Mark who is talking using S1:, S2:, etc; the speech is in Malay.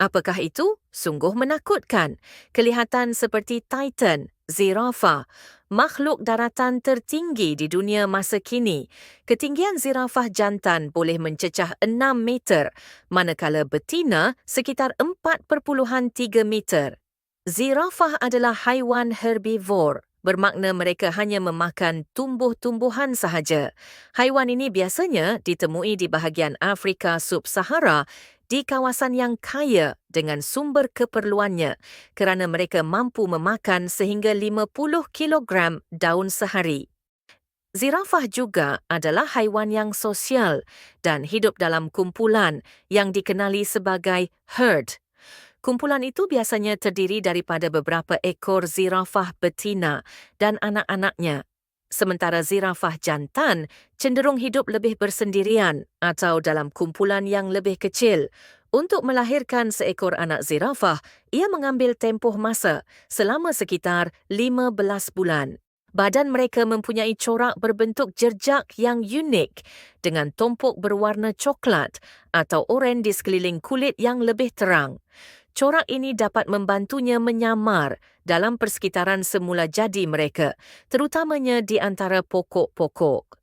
S1: Apakah itu? Sungguh menakutkan. Kelihatan seperti Titan, zirafah, makhluk daratan tertinggi di dunia masa kini. Ketinggian zirafah jantan boleh mencecah 6 meter, manakala betina sekitar 4.3 meter. Zirafah adalah haiwan herbivore bermakna mereka hanya memakan tumbuh-tumbuhan sahaja. Haiwan ini biasanya ditemui di bahagian Afrika Sub-Sahara di kawasan yang kaya dengan sumber keperluannya kerana mereka mampu memakan sehingga 50 kilogram daun sehari. Zirafah juga adalah haiwan yang sosial dan hidup dalam kumpulan yang dikenali sebagai herd. Kumpulan itu biasanya terdiri daripada beberapa ekor zirafah betina dan anak-anaknya sementara zirafah jantan cenderung hidup lebih bersendirian atau dalam kumpulan yang lebih kecil. Untuk melahirkan seekor anak zirafah, ia mengambil tempoh masa selama sekitar 15 bulan. Badan mereka mempunyai corak berbentuk jerjak yang unik dengan tompok berwarna coklat atau oren di sekeliling kulit yang lebih terang corak ini dapat membantunya menyamar dalam persekitaran semula jadi mereka, terutamanya di antara pokok-pokok.